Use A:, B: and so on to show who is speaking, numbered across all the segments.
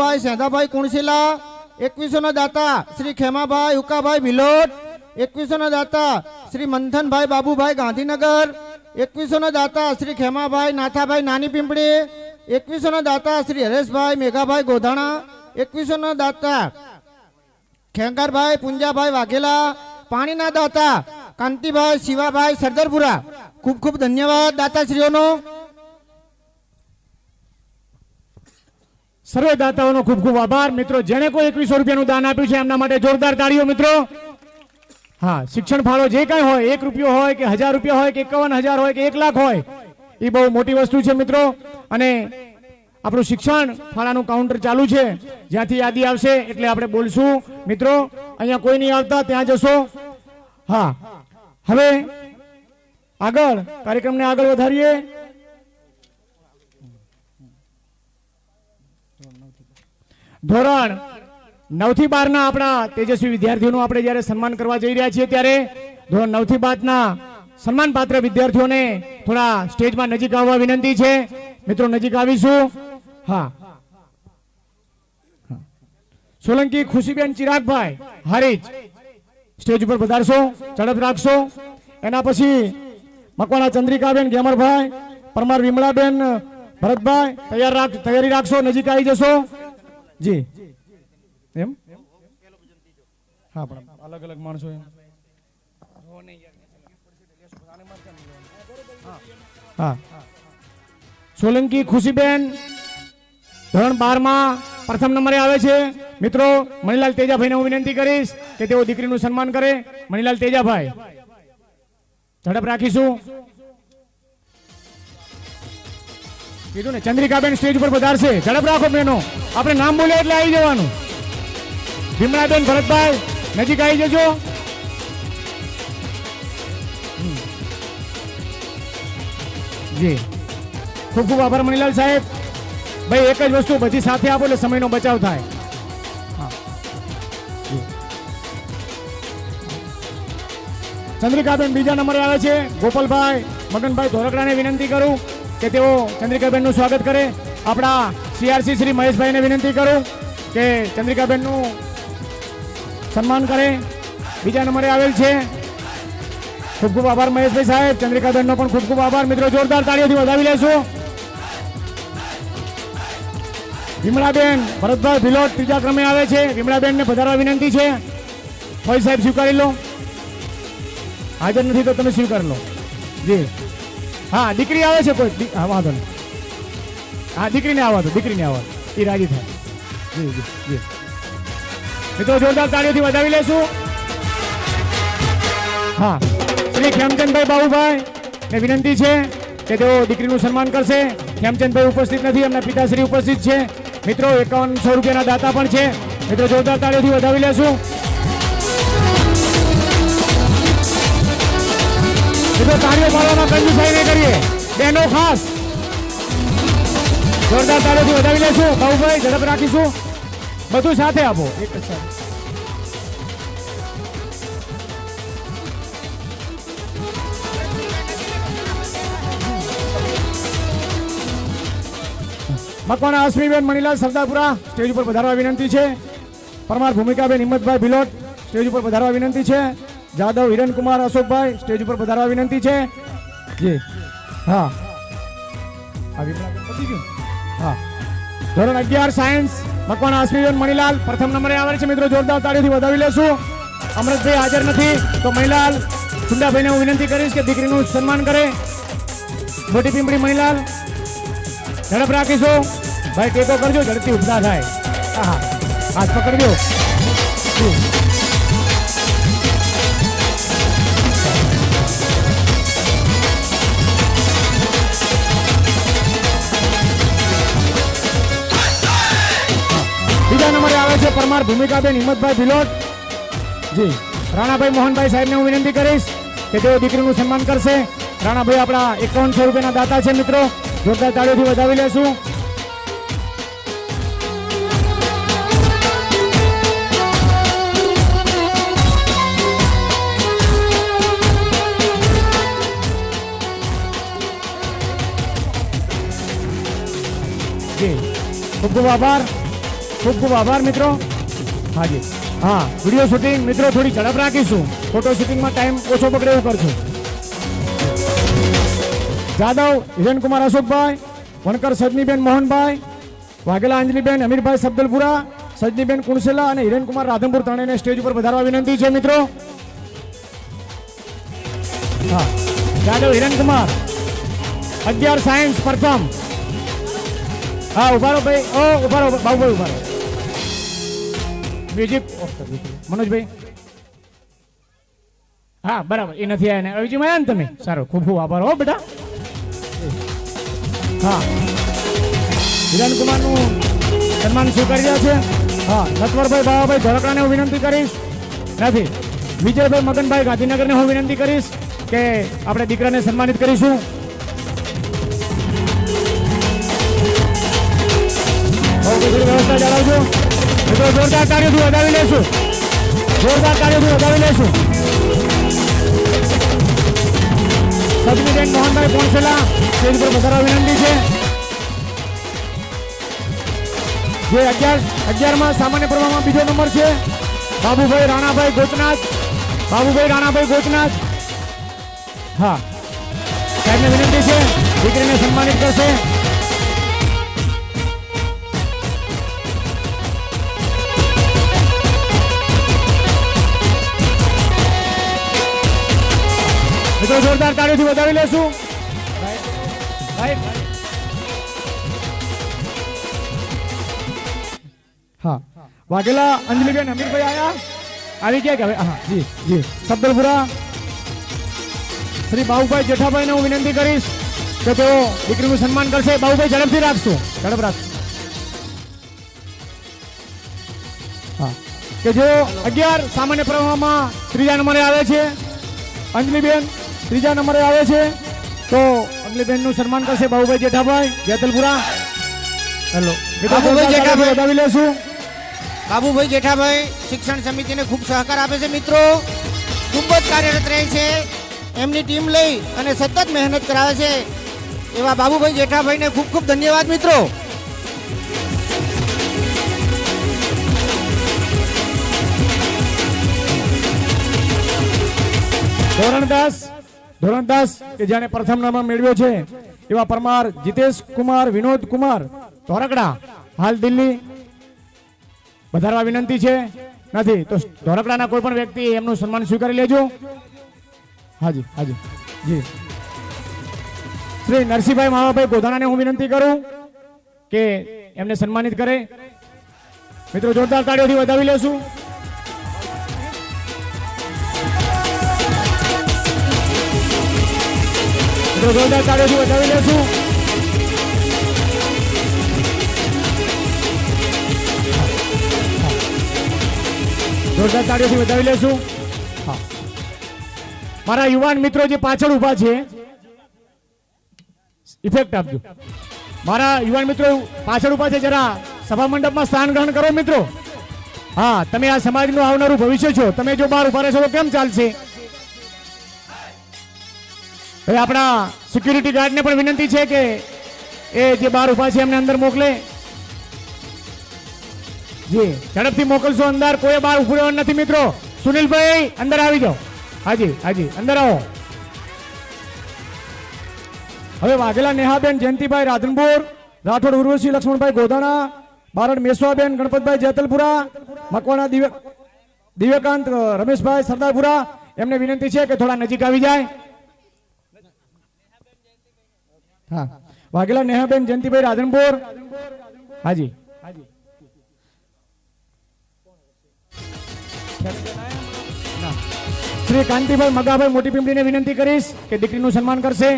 A: ધ્રુવભાઈ સેંધાભાઈ કુણશીલા, એકવીસોના દાતા શ્રી ખેમાભાઈ, ઉકાભાઈ ભિલોટ એકવીસોના દાતા શ્રી મંથનભાઈ બાબુભાઈ ગાંધીનગર, એકવીસોના દાતા શ્રી ખેમાભાઈ નાથાભાઈ નાની પિંપળી એકવીસોના દાતા શ્રી હરેશભાઈ મેઘાભાઈ ગોધાણા, એકવીસોના દાતા ખેંગારભાઈ પુંજાભાઈ વાઘેલા, પાણીના દાતા કાંતિભાઈ શિવાભાઈ સરદારપુરા. ખૂબ ખૂબ ધન્યવાદ દાતાશ્રીઓનો.
B: સર્વે દાતાઓનો ખૂબ ખૂબ આભાર. મિત્રો, જેણે કોઈ એકવીસો રૂપિયાનું દાન આપ્યું છે, એમના માટે જોરદાર તાળીઓ, મિત્રો. હા, શિક્ષણ ફાળો જે કાંઈ હોય, એક રૂપિયો હોય કે હજાર રૂપિયા હોય કે એકાવન હજાર હોય કે એક લાખ હોય, એ બહુ મોટી વસ્તુ છે, મિત્રો. અને આપણું શિક્ષણ ફાળાનું કાઉન્ટર ચાલુ છે. જ્યાંથી યાદી આવશે એટલે આપણે બોલશું. મિત્રો, અહીંયા કોઈ નહીં આવતા, ત્યાં જશો. હા. હવે આગળ, કાર્યક્રમને આગળ વધારીએ. ધોરણ નવથી બાર ના આપણા તેજસ્વી વિદ્યાર્થીઓનું આપણે જ્યારે સન્માન કરવા જઈ રહ્યા છીએ ત્યારે ધોરણ નવથી બાર ના સન્માન પાત્ર વિદ્યાર્થીઓને થોડા સ્ટેજમાં નજીક આવવા વિનંતી છે. મિત્રો, નજીક આવીશું. હા. સોલંકી ખુશીબેન ચિરાગભાઈ, હારીજ. સ્ટેજ ઉપર પધારશો, ઝડપ રાખશો. એના પછી મકવાણા ચંદ્રિકાબેન ગેમરભાઈ પરમાર વિમળાબેન, ભરતભાઈ, તૈયાર રાખ, તૈયારી રાખશો, નજીક આવી જશો. જી. એમ? હા, પણ અલગ અલગ માણસો એમ. હા. સોલંકી ખુશીબેન ધોરણ બારમાં પ્રથમ નંબરે આવે છે. મિત્રો, મણિલાલ તેજાભાઈને હું વિનંતી કરીશ કે તેઓ દીકરીનું સન્માન કરે. મણિલાલ તેજાભાઈ, ઝડપ રાખીશું. કીધું ને, ચંદ્રિકાબેન સ્ટેજ ઉપર પધારશે. ઝડપ રાખો બહેનો. આપણે નામ બોલે એટલે આવી જવાનું. ભીમડાબેન ભરતભાઈ, નજીક આવી જજો. જી. ખૂબ ખૂબ આભાર મણીલાલ સાહેબ. ભાઈ, એક જ વસ્તુ બધી સાથે આપો એટલે સમયનો બચાવ થાય. ચંદ્રિકાબેન બીજા નંબરે આવે છે. ગોપાલભાઈ, મગનભાઈ ધોરકડાને વિનંતી કરું. કે તેઓ ચંદ્રિકાબેનનું સ્વાગત કરે. આપણા સીઆરસી શ્રી મહેશભાઈને વિનંતી કરું કે ચંદ્રિકાબેનનું સન્માન કરે. બીજા નંબરે આવેલ છે. ખૂબ ખૂબ આભાર મહેશભાઈ સાહેબ. ચંદ્રિકાબેનનો પણ ખૂબ ખૂબ આભાર. મિત્રો, જોરદાર તાળીઓથી વધાવી લેશું. વિમળાબેન, ભરતભાઈ ભિલોટ ત્રીજા ક્રમે આવે છે. વિમળાબેનને પધારવા વિનંતી છે. ફોઈ સાહેબ સ્વીકારી લો. હાજર નથી તો તમે સ્વીકાર લો. જી. હા, દીકરી આવે છે કોઈ? હા, વાંધો નહીં. હા, દીકરીને આવવા દો, દીકરીને આવવા એ રાજી થાય. જી જી જી. મિત્રો, જોરદાર તાળીઓથી વધાવી લેશું. હા, શ્રી ખેમચંદભાઈ બાબુભાઈ ને વિનંતી છે કે તેઓ દીકરીનું સન્માન કરશે. ખેમચંદભાઈ ઉપસ્થિત નથી, એમના પિતાશ્રી ઉપસ્થિત છે. મિત્રો, એકાવનસો રૂપિયાના દાતા પણ છે. મિત્રો, જોરદાર તાળીઓથી વધાવી લેશું. મિત્રો તાળીઓ પાડવામાં કંજુસાઈ નહીં કરીએ. બહેનો ખાસ. જોરદાર તાળીઓથી વધાવી લેશું ભાઉભાઈ ઝડપ રાખીશું. બધું સાથે આપો. એક મકવાના અશ્મીબેન મણીલાલ, સરદારપુરા, સ્ટેજ ઉપર વધારવા વિનંતી છે. પરમાર ભૂમિકાબેન, હિંમતભાઈ ભિલોટ, સ્ટેજ ઉપર વધારવા વિનંતી છે. જાદવ, હિરણકુમાર, અશોકભાઈ, સ્ટેજ ઉપર પધારવા વિનંતી છે. જી. હા. હા. ધોરણ અગિયાર, સાયન્સ, મકવાણા અશ્મીબેન મણીલાલ, પ્રથમ નંબરે આવે છે મિત્રો. જોરદાર તાળીઓથી વધાવી લેશું. અમૃતભાઈ હાજર નથી, તો મણીલાલ સુંદાભાઈને હું વિનંતી કરીશ કે દીકરીનું સન્માન કરે. મોટી પીંપળી મણીલાલ, ઝડપ રાખીશું. ભાઈ ટેકો કરજો, ઝડપથી ઉપતા થાય. હા હાથ પકડજો. છે પરમાર ભૂમિકાબેન હિંમતભાઈ ભિલોટ. જી, રાણાભાઈ મોહનભાઈ સાહેબને હું વિનંતી કરીશ કે તેઓ દીકરીનું સન્માન કરશે. રાણાભાઈ આપણા એકાવનસો રૂપિયાના દાતા છે મિત્રો. જોરદાર તાળીઓથી વધાવી લેશું. ખૂબ ખૂબ આભાર. ખૂબ ખૂબ આભાર, મિત્રો. હાજી. હા વીડિયો શૂટિંગ મિત્રો, થોડી ઝડપ રાખીશું. ફોટો શૂટિંગમાં ટાઈમ ઓછો પકડે એવું કરશું. જાદવ હિરેનકુમાર અશોકભાઈ, વણકર સજનીબેન મોહનભાઈ, વાઘેલા અંજલીબેન અમીરભાઈ સબદલપુરા સજનીબેન કુણસેલા અને હિરેનકુમાર રાધનપુર ત્રણેયને સ્ટેજ ઉપર વધારવા વિનંતી છે, મિત્રો. હા. જાદવ, હિરણકુમાર. અગિયાર સાયન્સ પ્રથમ. હા ઉભારો ભાઈ. ઓ ઉભારો બાબુભાઈ, ઊભા રહો. મ્યુઝિક મનોજભાઈ? હા, બરાબર. એ નથી આવ્યા ને. અવિજીમાં આવ્યા તમે. સારો, ખૂબ ખૂબ આભાર. હો, બેટા. હા. વિરાન કુમારનું સન્માન સ્વીકારી રહ્યા છે. હા સત્વરભાઈ બાબાભાઈ ધોળકડાને હું વિનંતી કરીશ. નથી. વિજયભાઈ મગનભાઈ ગાંધીનગરને હું વિનંતી કરીશ કે આપણે દીકરાને સન્માનિત કરીશું. વ્યવસ્થા જાળવજો. મિત્રો જોરદાર કાર્યથી વધાવી લેશું. જોરદાર કાર્યથી વધાવી લેશું. સબમિટેન્ટ મોહનભાઈ પોણસેલા સ્ટેજ પર વધારા વિનંતી છે. જે અગિયાર, અગિયારમાં સામાન્ય પ્રવાહમાં બીજો નંબર છે. બાબુભાઈ રાણાભાઈ ગોચનાથ. બાબુભાઈ રાણાભાઈ ગોચનાથ. હા. સાહેબને વિનંતી છે. દીકરીને સન્માનિત કરશે. મિત્રો જોરદાર તાળીઓથી વધાવી લેશું. હા. વાઘેલા, અંજલિબેન, અમીરભાઈ આયા. આવી ગયા કે હા, જી જી. સબદલપુરા શ્રી બાબુભાઈ જેઠાભાઈને હું વિનંતી કરીશ કે તેઓ દીકરીનું સન્માન કરશે. બાબુભાઈ ઝડપથી રાખશું. ઝડપ રાખશું. હા. કે જેઓ અગિયાર સામાન્ય પ્રવાહમાં ત્રીજા નંબરે આવે છે, અંજલિબેન ત્રીજા નંબરે આવે છે. તો અંજલિબેનનું સન્માન કરશે બાબુભાઈ જેઠાભાઈ જેતલપુરા. હેલો.
A: બાબુભાઈ જેઠાભાઈ.
B: વધાવી લેશું.
A: બાબુભાઈ જેઠાભાઈ શિક્ષણ સમિતિને ખૂબ સહકાર આપે છે મિત્રો. ખૂબ જ કાર્યરત રહે છે. એમની ટીમ લઈ અને સતત મહેનત કરાવે છે. એવા બાબુભાઈ જેઠાભાઈને ખૂબ ખૂબ ધન્યવાદ મિત્રો.
B: ધોરણ દસ. ધોરણ દસ કે જેને પ્રથમ નંબર મેળવ્યો છે, એવા પરમાર, જીતેશ કુમાર, વિનોદ કુમાર, ધોરકડા. હાલ દિલ્હી વધારવા વિનંતી છે. નથી, તો ધોરકડાના કોઈ પણ વ્યક્તિ એમનું સન્માન સ્વીકારી લેજો. હાજી હાજી. જી. શ્રી નરસિંહભાઈ માવાભાઈ ગોધાણાને હું વિનંતી કરું કે એમને સન્માનિત કરે. મિત્રો, જોરદાર તાળીઓથી વધાવી લેશું. જોરદાર તાળીઓથી વધાવી લેશું. જોરદાર તાળીઓથી વધાવી લેશું. મારા યુવાન મિત્રો જે પાછળ ઊભા છે ઇફેક્ટ આપજો. મારા યુવાન મિત્રો પાછળ ઊભા છે, જરા સભા મંડપમાં સ્થાન ગ્રહણ કરો મિત્રો. હા, તમે આ સમાજનું આવનારું ભવિષ્ય છો. તમે જો બહાર ઊભા રહેશો તો કેમ ચાલશે? હવે આપણા સિક્યુરિટી ગાર્ડને પણ વિનંતી છે કે એ જે બહાર ઊભા છે એમને અંદર મોકલે. જી, ઝડપથી મોકલશો અંદર. કોઈ બહાર ઉભું રહેવાનું નથી મિત્રો. સુનિલભાઈ, અંદર આવી જાઓ. હાજી હાજી, અંદર આવો. હવે વાઘેલા નેહાબેન, જયંતિભાઈ રાધનપુર, રાઠોડ ઉર્વશી, લક્ષ્મણભાઈ ગોધાણા, બારડ મેસવાબેન, ગણપતભાઈ જેતલપુરા, મકવાણા દિવ્ય, દિવ્યકાંત, રમેશભાઈ સરદારપુરા. એમને વિનંતી છે કે થોડા નજીક આવી જાય. હા. વાઘેલા, નેહાબેન, જયંતિભાઈ રાધનપુર હાજી. શ્રી કાંતિભાઈ મગાભાઈ મોટી પીંપળીને વિનંતી કરીશ કે દીકરીનું સન્માન કરશે.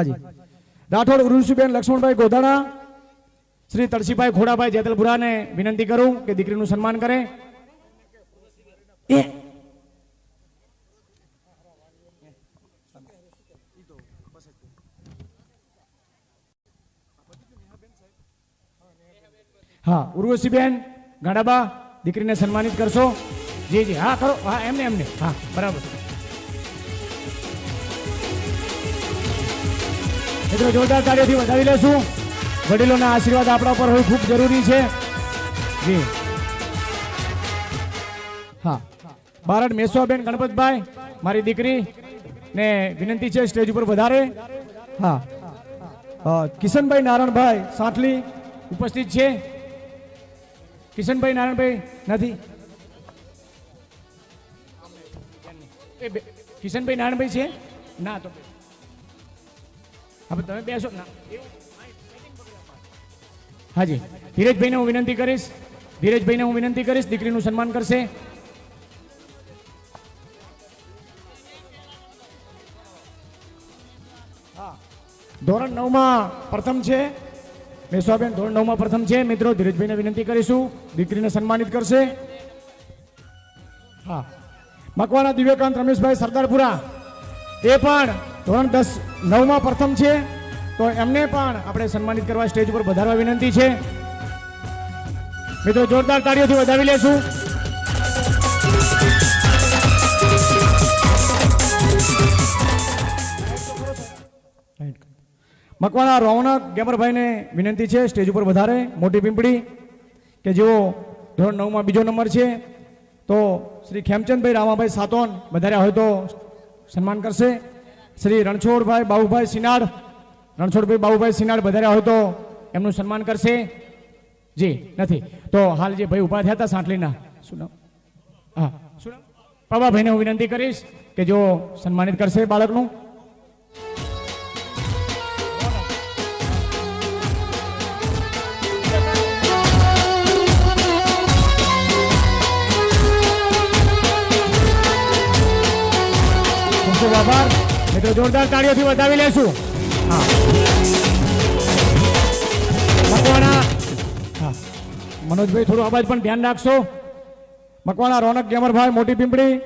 B: હાજી. રાઠોડ ઋષિબેન લક્ષ્મણભાઈ ગોધાણા, શ્રી તળસીભાઈ ખોડાભાઈ જેતલપુરાને વિનંતી કરું કે દીકરીનું સન્માન કરે. હા, ઉર્વશીબેન ગાડાબા, દીકરીને સન્માનિત કરશો. જી જી. હા, કરો. હા, એમને એમને. હા, બરાબર. મિત્રો, જોરદાર કાર્યથી વધાવી લેશું. વડીલોના આશીર્વાદ આપણા પર હોય ખૂબ જરૂરી છે. જી. હા. બારડ મેસવાબેન ગણપતભાઈ, મારી દીકરી ને વિનંતી છે સ્ટેજ ઉપર વધારે. હા. કિશનભાઈ નારાયણભાઈ સાંટલી ઉપસ્થિત છે. કિશનભાઈ નારાયણભાઈ નથી? કિશનભાઈ નારાયણભાઈ છે? ના, તો હવે તમે બેસો. ના. હાજી. ધીરજભાઈને હું વિનંતી કરીશ. ધીરજભાઈને હું વિનંતી કરીશ. દીકરીનું સન્માન કરશે. ધોરણ નવમાં પ્રથમ છે. મેસવાબેન ધોરણ નવમાં પ્રથમ છે. મિત્રો, ધીરજભાઈને વિનંતી કરીશું. દીકરીને સન્માનિત કરશે. હા. મકવાના દિવ્યકાંત, રમેશભાઈ, સરદારપુરા. એ પણ ધોરણ દસ નવમાં પ્રથમ છે, તો એમને પણ આપણે સન્માનિત કરવા સ્ટેજ ઉપર વધારવા વિનંતી છે. મિત્રો, જોરદાર તાળીઓથી વધાવી લેશું. મકવાણા રોનક ગેમરભાઈને વિનંતી છે, સ્ટેજ ઉપર વધારે. મોટી પીંપડી કે જેઓ ધોરણ નવમાં બીજો નંબર છે, તો શ્રી ખેમચંદભાઈ રામાભાઈ સાતોન વધાર્યા હોય તો સન્માન કરશે. શ્રી રણછોડભાઈ બાબુભાઈ સિનાડ. રણછોડભાઈ બાબુભાઈ સિનાડ વધાર્યા હોય તો એમનું સન્માન કરશે. જી, નથી. તો હાલ જે ભાઈ ઊભા થયા હતા સાંટલીના. શું હા. શું નામ? પ્રભાભાઈને હું વિનંતી કરીશ કે જો સન્માનિત કરશે બાળકનું. આભાર. મિત્રો જોરદાર તાળીઓથી વધાવી લેશું. મકવાણા. હા. મનોજભાઈ, થોડું અવાજ પણ ધ્યાન રાખશો. મકવાણા, રોનક ગેમરભાઈ મોટી પીંપળી,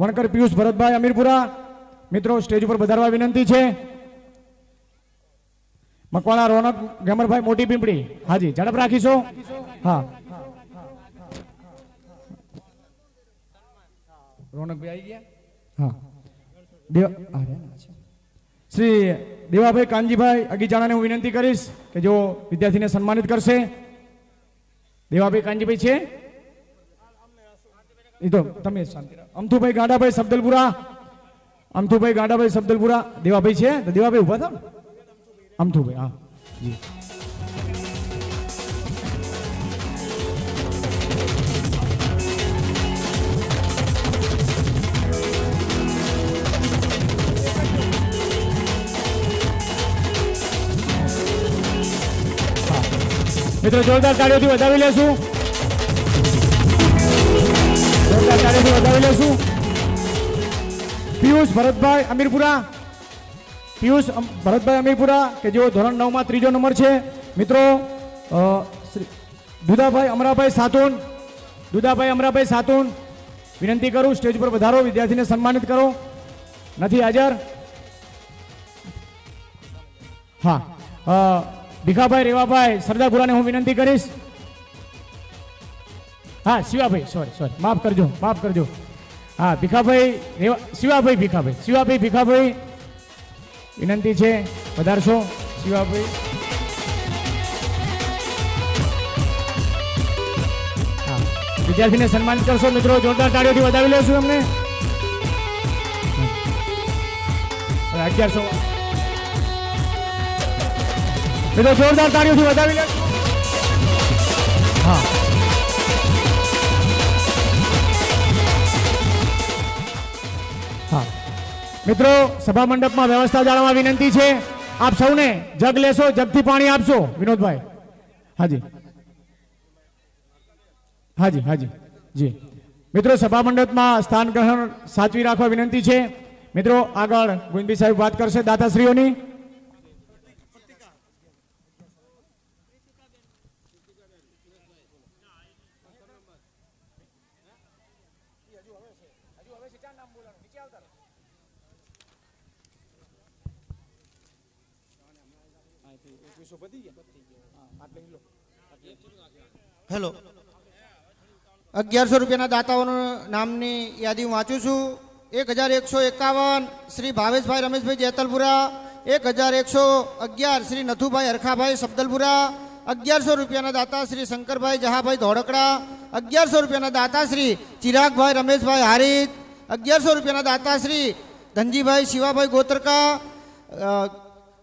B: વણકર, પિયુષ, ભરતભાઈ, અમીરપુરા. મિત્રો, સ્ટેજ ઉપર વધારવા વિનંતી છે. મકવાણા, રોનક ગેમરભાઈ મોટી પીંપળી. હાજી, ઝડપ રાખીશો. હા. રોનકભાઈ, આવી ગયા? હા. શ્રી દેવાભાઈ કાનજીભાઈ અગીજાણાને હું વિનંતી કરીશ કે જો વિદ્યાર્થીને સન્માનિત કરશે. દેવાભાઈ કાનજીભાઈ છે? તમે શાંતિ અમથુભાઈ ગાડાભાઈ સબદલપુરા અમથુભાઈ ગાડાભાઈ સબદલપુરા દેવાભાઈ છે? દેવાભાઈ ઊભા થાવ. અમથુભાઈ, હા. જી મિત્રો, જોરદાર તાળીઓથી વધાવી લેશું. જોરદાર તાળીઓથી વધાવી લેશું. પિયુષ, ભરતભાઈ, અમીરપુરા. પિયુષ ભરતભાઈ, અમીરપુરા, કે જેઓ ધોરણ નવમાં ત્રીજો નંબર છે. મિત્રો દુદાભાઈ, અમરાભાઈ સાતુન. દુદાભાઈ, અમરાભાઈ સાતુન, વિનંતી કરું, સ્ટેજ પર વધારો, વિદ્યાર્થીને સન્માનિત કરો. નથી હાજર? હા. ભીખાભાઈ, રેવાભાઈ, સરદારપુરાને હું વિનંતી કરીશ. હા, શિવાભાઈ સોરી સોરી માફ કરજો માફ કરજો. હા, ભીખાભાઈ, રેવા, શિવાભાઈ ભીખાભાઈ શિવાભાઈ ભીખાભાઈ, વિનંતી છે વધારશો શિવાભાઈ. હા, વિદ્યાર્થીને સન્માનિત કરશો, મિત્રો, જોરદાર તાળીઓથી વધાવી લેશું છું અમને અગિયારસો મિત્રો જોરદાર તાળીઓથી વધાવી લે. હા. હા. મિત્રો, સભા મંડપમાં વ્યવસ્થા જાળવવા વિનંતી છે. આપ સૌને જગ લેશો, જગથી પાણી આપશો, વિનોદભાઈ. હાજી. હાજી હાજી. જી. મિત્રો, સભા મંડપમાં સ્થાન ગ્રહણ સાચવી રાખવા વિનંતી છે. મિત્રો, આગળ ગુંદી સાહેબ વાત કરશે દાતાશ્રીઓની.
A: હેલો. અગિયારસો રૂપિયાના દાતાઓનું નામની યાદી હું વાંચું છું. એક હજાર એકસો એકાવન શ્રી ભાવેશભાઈ રમેશભાઈ જેતલપુરા. એક હજાર એકસો અગિયાર શ્રી નથુભાઈ હરખાભાઈ સબદલપુરા. અગિયારસો રૂપિયાના દાતા શ્રી શંકરભાઈ જહાભાઈ ધોળકડા. અગિયારસો રૂપિયાના દાતા શ્રી ચિરાગભાઈ રમેશભાઈ હારીત. અગિયારસો રૂપિયાના દાતા શ્રી ધનજીભાઈ શિવાભાઈ ગોત્રકા.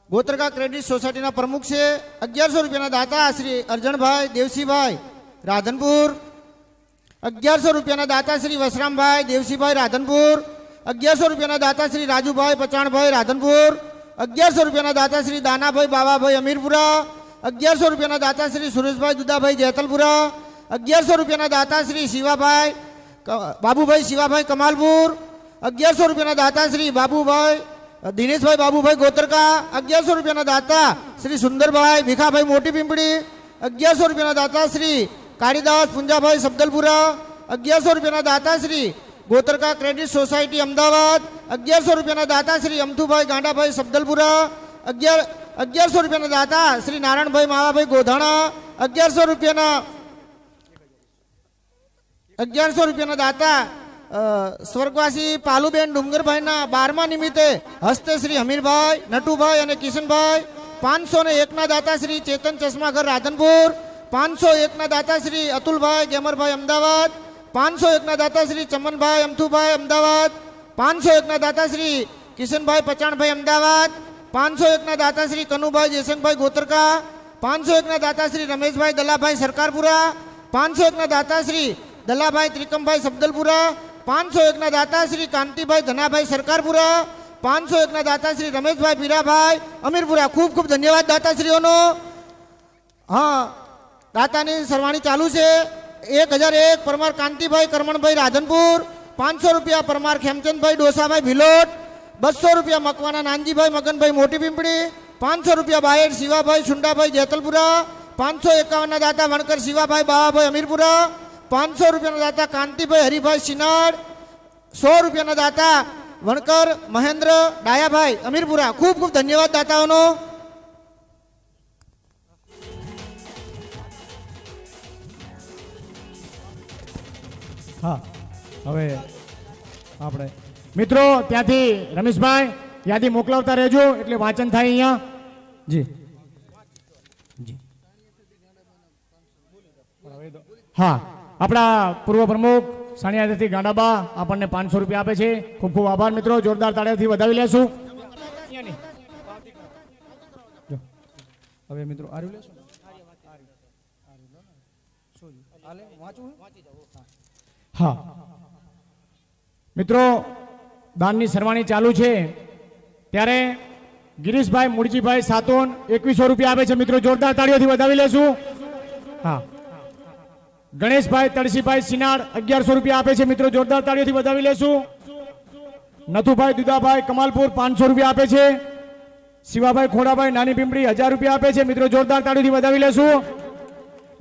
A: ગોત્રકા ક્રેડિટ સોસાયટીના પ્રમુખ છે. અગિયારસો રૂપિયાના દાતા શ્રી અર્જણભાઈ દેવસીભાઈ. રાધનપુર અગિયારસો રૂપિયાના દાતા શ્રી વસરામભાઈ દેવસીભાઈ રાધનપુર અગિયારસો રૂપિયાના દાતા શ્રી રાજુભાઈ પચાણભાઈ રાધનપુર અગિયારસો રૂપિયાના દાતા શ્રી દાનાભાઈ બાવાભાઈ અમીરપુરા અગિયારસો રૂપિયાના દાતા શ્રી સુરેશભાઈ દુદાભાઈ જેતલપુરા અગિયારસો રૂપિયાના દાતા શ્રી શિવાભાઈ ક- બાબુભાઈ શિવાભાઈ કમાલપુર અગિયારસો રૂપિયાના દાતા શ્રી બાબુભાઈ દિનેશભાઈ બાબુભાઈ ગોતરકા અગિયારસો રૂપિયાના દાતા શ્રી સુંદરભાઈ ભીખાભાઈ મોટી પીંપળી અગિયારસો રૂપિયાના દાતા શ્રી કાળીદાસ પુંજાભાઈ સબદલપુરા અગિયારસો રૂપિયાના દાતા શ્રી ગોતરકા ક્રેડિટ સોસાયટી અમદાવાદ અગિયારસો રૂપિયાના દાતા શ્રી અમથુભાઈ ગાંડાભાઈ સબદલપુરા અગિયાર અગિયારસો રૂપિયાના દાતા શ્રી નારાયણભાઈ માવાભાઈ ગોધાણા અગિયારસો રૂપિયાના અગિયારસો રૂપિયાના દાતા અ, સ્વર્ગવાસી પાલુબેન ડુંગરભાઈના બારમા નિમિત્તે હસ્તે શ્રી હમીરભાઈ નટુભાઈ અને કિશનભાઈ પાંચસો ને એકના દાતા શ્રી ચેતન ચશ્માઘર રાધનપુર પાંચસો એકના દાતાશ્રી અતુલભાઈ ગેમરભાઈ અમદાવાદ, પાંચસો એકના દાતાશ્રી ચમનભાઈ અમથુભાઈ અમદાવાદ, પાંચસો એકના દાતાશ્રી કિશનભાઈ પચાણભાઈ અમદાવાદ, પાંચસો એકના દાતાશ્રી કનુભાઈ જયશંકભાઈ ગોતરકા, પાંચસો એકના દાતાશ્રી રમેશભાઈ દલાભાઈ સરકારપુરા, પાંચસો એકના દાતાશ્રી દલાભાઈ ત્રિકમભાઈ સબદલપુરા, પાંચસો એકના દાતા શ્રી કાંતિભાઈ ધનાભાઈ સરકારપુરા, પાંચસો એકના દાતા શ્રી રમેશભાઈ પીરાભાઈ અમીરપુરા. ખૂબ ખૂબ ધન્યવાદ દાતાશ્રીઓનો. હા દાતાની સરવાણી ચાલુ છે. એક હજાર એક પરમાર કાંતિભાઈ, કરમણભાઈ રાધનપુર, પાંચસો રૂપિયા પરમાર ખેમચંદભાઈ, ડોસાભાઈ ભિલોટ, બસો રૂપિયા મકવાના નાનજીભાઈ, મગનભાઈ મોટી પીંપળી પાંચસો રૂપિયા બાયડ શિવાભાઈ સુંડાભાઈ જેતલપુરા, પાંચસો એકાવનના દાતા વણકર શિવાભાઈ બાવાભાઈ અમીરપુરા, પાંચસો રૂપિયાના દાતા કાંતિભાઈ, હરિભાઈ સિનાડ સો રૂપિયાના દાતા વણકર મહેન્દ્ર ડાયાભાઈ અમીરપુરા. ખૂબ ખૂબ ધન્યવાદ દાતાઓનો.
B: હા, હવે આપણે. મિત્રો, ત્યાંથી રમેશભાઈ યાદી મોકલાવતા રહેજો, એટલે વાંચન થાય અહીંયા. જી. જી. હા, આપણા પૂર્વ પ્રમુખ સાણિયાથી ગાંડાબા આપણને પાંચસો રૂપિયા આપે છે. ખૂબ ખૂબ આભાર, મિત્રો. જોરદાર તાળીઓથી વધાવી લેશું. હવે મિત્રો, આર્યું લેશું? હા. મિત્રો, દાનની સરવાણી ચાલુ છે. ત્યારે ગિરીશભાઈ મુળજીભાઈ સાતોન એકવીસો રૂપિયા આપે છે. મિત્રો, જોરદાર તાળીઓથી વધાવી લેશું. હા. ગણેશભાઈ, તળસીભાઈ સિનાડ અગિયારસો રૂપિયા આપે છે. મિત્રો, જોરદાર તાળીઓથી વધાવી લેશું. નથુભાઈ, દુદાભાઈ, કમાલપુર પાંચસો રૂપિયા આપે છે. શિવાભાઈ ખોડાભાઈ નાની પિંપળી હજાર રૂપિયા આપે છે. મિત્રો, જોરદાર તાળીઓથી વધાવી લેશું.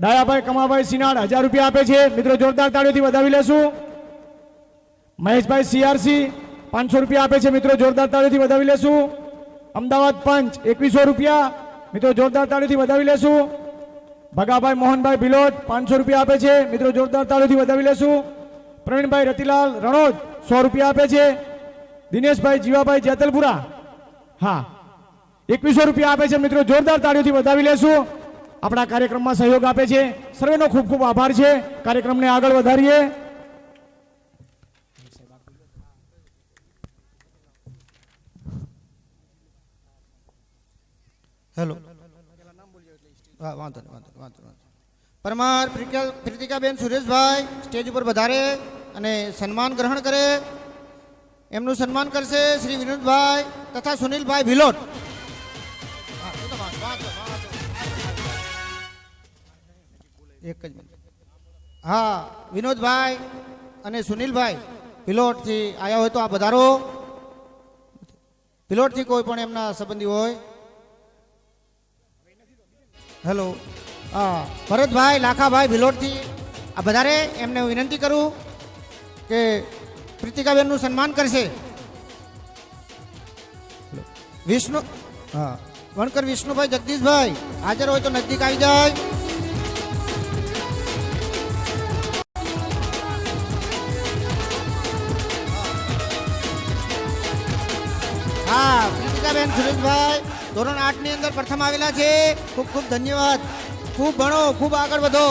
B: ડાયાભાઈ કમાભાઈ સિનાડ હજાર રૂપિયા આપે છે. મિત્રો, જોરદાર તાળીઓથી વધાવી લેશું. મહેશભાઈ સીઆરસી પાંચસો રૂપિયા આપે છે. મિત્રો, જોરદાર તાળીઓથી વધાવી લેશું. અમદાવાદ પંચ એકવીસો રૂપિયા. મિત્રો, જોરદાર તાળીઓથી વધાવી લેશું. ભગાભાઈ મોહનભાઈ ભિલોટ પાંચસો રૂપિયા આપે છે. મિત્રો, જોરદાર તાળીઓથી વધાવી લેશું. પ્રવીણભાઈ રતિલાલ રણોદ સો રૂપિયા આપે છે. દિનેશભાઈ જીવાભાઈ જેતલપુરા, હા, એકવીસો રૂપિયા આપે છે. મિત્રો, જોરદાર તાળીઓથી વધાવી લેશું. આપણા કાર્યક્રમમાં સહયોગ આપે છે. સર્વેનો ખૂબ ખૂબ આભાર છે. કાર્યક્રમને આગળ વધારીએ.
A: હેલો. પરમાર પ્રીતિકાબેન, સુરેશભાઈ, સ્ટેજ ઉપર વધારે અને સન્માન ગ્રહણ કરે. એમનું સન્માન કરશે શ્રી વિનોદભાઈ તથા સુનિલભાઈ ભિલોટ. એક જ મિનિટ. હા, વિનોદભાઈ અને સુનિલભાઈ ભિલોટથી આવ્યા હોય તો આ વધારો ભિલોટથી કોઈ પણ એમના સંબંધી હોય. હેલો હા, ભરતભાઈ, લાખાભાઈ ભિલોટથી આ વધારે એમને હું વિનંતી કરું કે પ્રીતિકાબેનનું સન્માન કરશે. વિષ્ણુ, હા, વણકર વિષ્ણુભાઈ, જગદીશભાઈ, હાજર હોય તો નજદીક આવી જાય. પ્રિતિકાબેન સુરેશભાઈ ધોરણ આઠની અંદર પ્રથમ આવેલા છે. ખૂબ ખૂબ ધન્યવાદ. ખૂબ ભણો, ખૂબ આગળ વધો.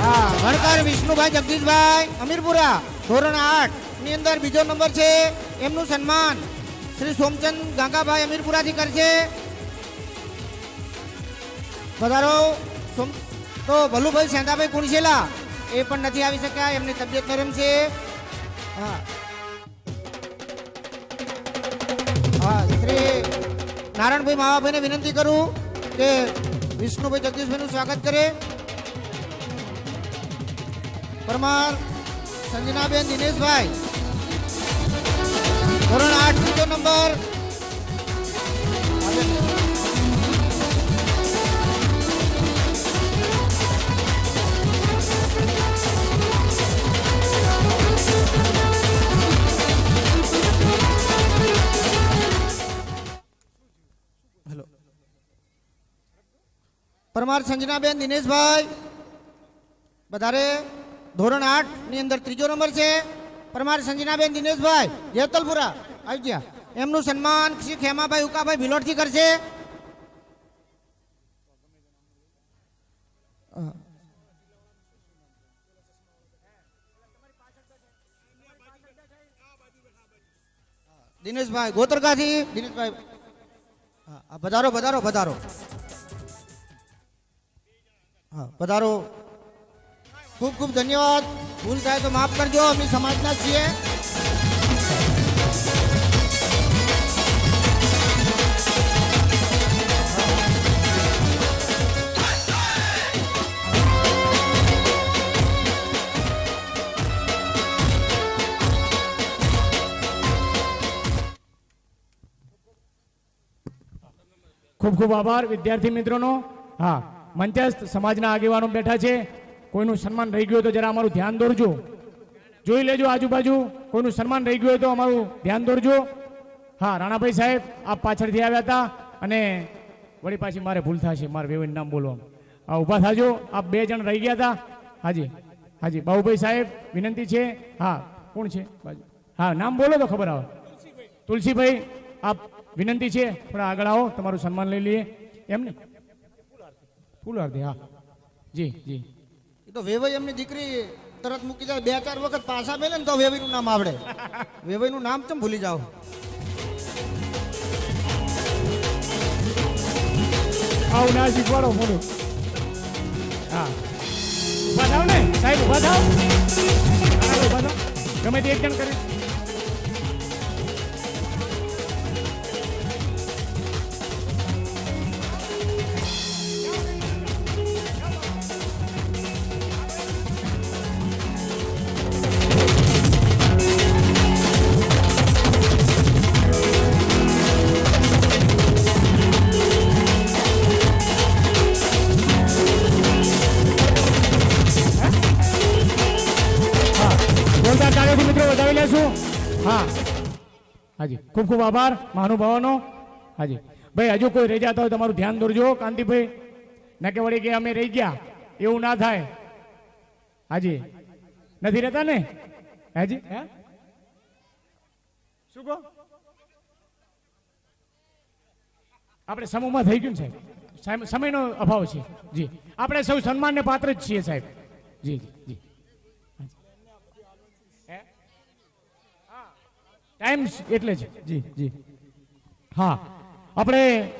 A: હા વણકાર વિષ્ણુભાઈ જગદીશભાઈ, અમીરપુરા, ધોરણ આઠની અંદર બીજો નંબર છે. એમનું સન્માન શ્રી સોમચંદ ગાંગાભાઈ અમીરપુરાથી કરશે. વધારો તો ભલુભાઈ સેંધાભાઈ કુણશેલા એ પણ નથી આવી શક્યા, એમની તબિયત નરમ છે. હા. હા, શ્રી નારાયણભાઈ માવાભાઈને વિનંતી કરું કે વિષ્ણુભાઈ જગદીશભાઈનું સ્વાગત કરે. પરમાર, સંજનાબેન, દિનેશભાઈ. ધોરણ આઠ નંબર. પરમાર સંજનાબેન, દિનેશભાઈ. વધારે ધોરણ આઠની અંદર ત્રીજો નંબર છે. પરમાર સંજનાબેન, દિનેશભાઈ. જેતલપુરા. આવી ગયા. એમનું સન્માન શ્રી ખેમાભાઈ ઉકાભાઈ ભિલોડથી કરશે. દિનેશભાઈ ગોતરકાથી દિનેશભાઈ. હા વધારો પધારો પધારો. હા પધારો ખૂબ ખૂબ ધન્યવાદ ભૂલ થાય તો માફ કરજો અમે સમાજના જ છીએ
B: ખૂબ ખૂબ આભાર વિદ્યાર્થી મિત્રોનો હા મંચસ્થ સમાજના આગેવાનો બેઠા છે. કોઈનું સન્માન રહી ગયું તો જરા અમારું ધ્યાન દોરજો. જોઈ લેજો આજુબાજુ. કોઈનું સન્માન રહી ગયું તો અમારું ધ્યાન દોરજો. હા, રાણાભાઈ સાહેબ, આપ પાછળથી આવ્યા હતા અને વળી પાછી મારે ભૂલ થશે, મારે વેવન નામ બોલવાનું. હા ઊભા થાજો. આપ બે જણ રહી ગયા હતા. હાજી હાજી. બાહુભાઈ સાહેબ, વિનંતી છે. હા, કોણ છે? બાજુ. હા, નામ બોલો તો ખબર આવે. તુલસીભાઈ, આપ વિનંતી છે. થોડા આગળ આવો, તમારું સન્માન લઈ લઈએ. એમ ને? આરતી હા. જી જી.
A: એ તો વેવાઈ એમની દીકરી તરત મૂકી જાય બે ચાર વખત પાછા મેલે ને તો વેવાઈનું નામ આવડે. વેવાઈનું નામ ચમ ભૂલી જાઓ?
B: આવું ના શીખવાડો મોડું હા. વધાવ ને સાહેબ વધાવ થાવ. ગમે તે એક જણ કરે. હાજી. ખૂબ ખૂબ આભાર મહાનુભાવોનો. હાજી. ભાઈ હજુ કોઈ રહી જતા હોય તમારું ધ્યાન દોરજો કાંતિભાઈ. ના કે વળી કે અમે રહી ગયા. એવું ના થાય. હાજી. નથી રહેતા ને? હાજી. હે? શું કહો? આપણે સમૂહમાં થઈ ગયું સાહેબ? સાહેબ સમયનો અભાવ છે. જી. આપણે સૌ સન્માનને પાત્ર જ છીએ સાહેબ. જી જી જી. ટાઈમ એટલે જ. જી જી. હા. આપણે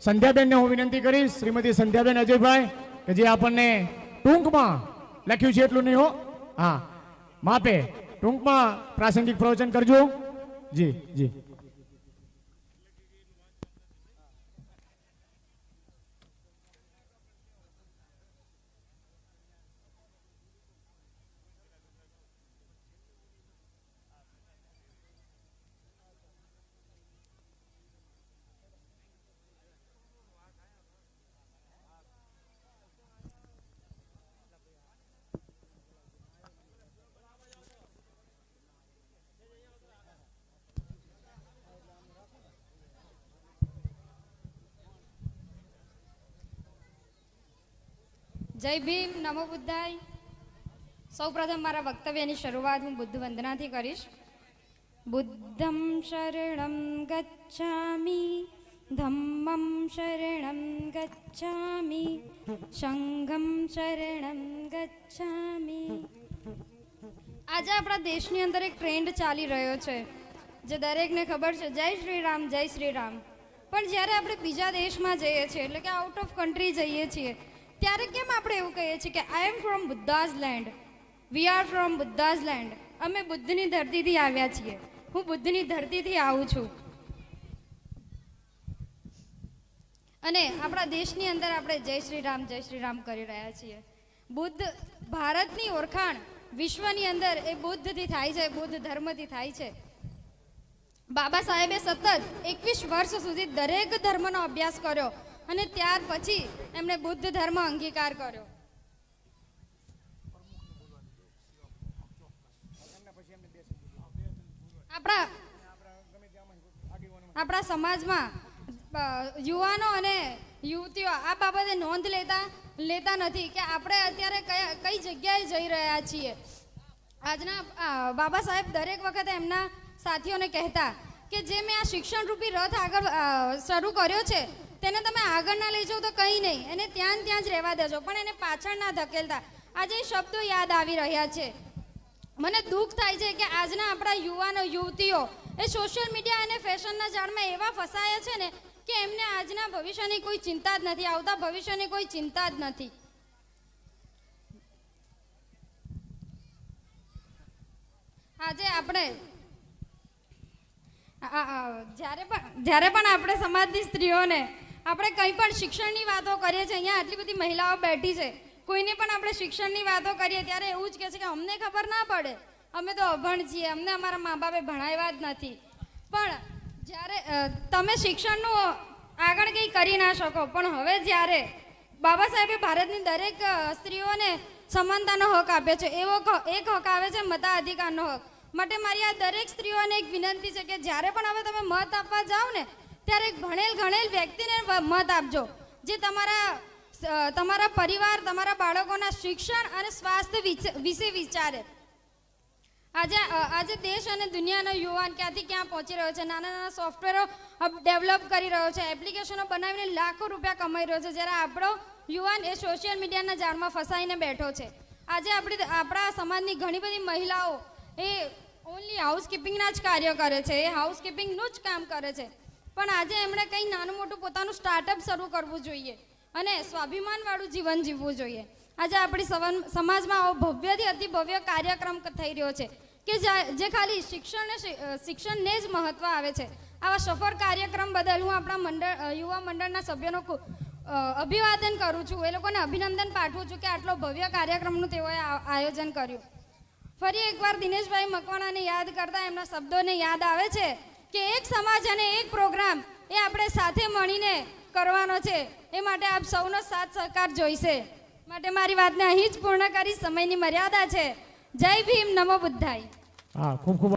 B: સંધ્યાબેનને હું વિનંતી કરીશ, શ્રીમતી સંધ્યાબેન અજયભાઈ, કે જે આપણને ટૂંકમાં લખ્યું છે એટલું નહીં હો. હા. માપે ટૂંકમાં પ્રાસંગિક પ્રવચન કરજો. જી જી.
C: જય ભીમ, નમો બુદ્ધાય. સૌપ્રથમ મારા વક્તવ્યની શરૂઆત હું બુદ્ધ વંદનાથી કરીશ. બુદ્ધમ શરણમ ગચ્છામિ, ધમ્મમ શરણમ ગચ્છામિ સંઘમ શરણમ ગચ્છામિ. આજે આપણા દેશની અંદર એક ટ્રેન્ડ ચાલી રહ્યો છે, જે દરેકને ખબર છે. જય શ્રી રામ જય શ્રી રામ પણ જ્યારે આપણે બીજા દેશમાં જઈએ છીએ, એટલે કે આઉટ ઓફ કન્ટ્રી જઈએ છીએ ત્યારે કેમ આપણે એવું કહીએ છીએ કે I am from Buddha's land we are from Buddha's land અમે બુદ્ધની ધરતીથી આવ્યા છીએ. હું બુદ્ધની ધરતીથી આવું છું. અને આપણા દેશની અંદર આપણે જય શ્રી રામ, જય શ્રી રામ કરી રહ્યા છીએ. બુદ્ધ ભારતની ઓળખાણ વિશ્વની અંદર એ બુદ્ધથી થાય છે, બુદ્ધ ધર્મથી થાય છે. બાબા સાહેબે સતત એકવીસ વર્ષ સુધી દરેક ધર્મનો અભ્યાસ કર્યો. અને ત્યાર પછી એમણે બુદ્ધ ધર્મ અંગીકાર કર્યો. આપણા આપણા સમાજમાં યુવાનો અને યુવતીઓ આ બાબતે નોંધ લેતા લેતા નથી કે આપણે અત્યારે કયા, કઈ જગ્યાએ જઈ રહ્યા છીએ. આજના બાબા સાહેબ દરેક વખતે એમના સાથીઓને કહેતા કે જે મેં આ શિક્ષણ રૂપી રથ આગળ શરૂ કર્યો છે તેને તમે આગળ ના લઈ જાઓ તો કંઈ નહીં. એને ત્યાં ત્યાં જ રહેવા દેજો. પણ એને પાછળ ના ધકેલતા. આજે શબ્દો યાદ આવી રહ્યા છે. મને દુઃખ થાય છે કે આજના આપણા યુવાનો, યુવતીઓ એ સોશિયલ મીડિયા અને ફેશનના જાળમાં એવા ફસાયા છે ને કે એમને આજના ભવિષ્યની કોઈ ચિંતા જ નથી, આવતા ભવિષ્યની કોઈ ચિંતા જ નથી. આજે આપણે જ્યારે પણ જ્યારે પણ આપણે સમાજની સ્ત્રીઓને આપણે કંઈ પણ શિક્ષણની વાતો કરીએ છીએ, અહીંયા આટલી બધી મહિલાઓ બેઠી છે. કોઈને પણ આપણે શિક્ષણની વાતો કરીએ ત્યારે એવું જ કહે છે કે અમને ખબર ના પડે. અમે તો અભણ છીએ, અમને અમારા મા બાપે ભણાવ્યા જ નથી. પણ જ્યારે તમે શિક્ષણનું આગળ કંઈ કરી ના શકો, પણ હવે જ્યારે બાબા સાહેબે ભારતની દરેક સ્ત્રીઓને સમાનતાનો હક આપ્યો છે, એવો એક હક આવે છે મતાધિકારનો હક. માટે મારી આ દરેક સ્ત્રીઓને એક વિનંતી છે કે જ્યારે પણ હવે તમે મત આપવા જાઓ ને ત્યારે ભણેલ ગણેલ વ્યક્તિને મત આપજો. જે તમારા તમારા પરિવાર, તમારા બાળકોના શિક્ષણ અને સ્વાસ્થ્ય વિશે વિચારે. આજે આજે દેશ અને દુનિયાનો યુવાન ક્યાંથી ક્યાં પહોંચી રહ્યો છે? નાના નાના સોફ્ટવેરો ડેવલપ કરી રહ્યો છે, એપ્લિકેશનો બનાવીને લાખો રૂપિયા કમાઈ રહ્યો છે, જ્યારે આપણો યુવાન એ સોશિયલ મીડિયાના જાળમાં ફસાઈને બેઠો છે. આજે આપણી, આપણા સમાજની ઘણી બધી મહિલાઓ એ ઓનલી હાઉસકીપિંગના જ કાર્ય કરે છે, એ હાઉસકીપિંગનું જ કામ કરે છે. પણ આજે એમણે કંઈ નાનું મોટું પોતાનું સ્ટાર્ટઅપ શરૂ કરવું જોઈએ અને સ્વાભિમાનવાળું જીવન જીવવું જોઈએ. આજે આપણી સવન- સમાજમાં આવો ભવ્યથી અતિ ભવ્ય કાર્યક્રમ થઈ રહ્યો છે કે જા- ખાલી શિક્ષણને શિક્ષણને જ મહત્વ આવે છે. આવા સફળ કાર્યક્રમ બદલ હું આપણા મંડળ યુવા મંડળના સભ્યોનો અભિવાદન કરું છું. એ લોકોને અભિનંદન પાઠવું છું કે આટલો ભવ્ય કાર્યક્રમનું તેઓએ આયોજન કર્યું. ફરી એકવાર દિનેશભાઈ મકવાણાને યાદ કરતા એમના શબ્દોને યાદ આવે છે. કે એક સમાજ અને એક પ્રોગ્રામ એ આપણે સાથે મળીને કરવાનો છે. એ માટે આપ સૌનો સાથ સહકાર જોઈશે. માટે મારી વાતને અહીં જ પૂર્ણ કરી. સમયની મર્યાદા છે. જય ભીમ. નમો બુદ્ધાય.
B: હા, ખૂબ ખૂબ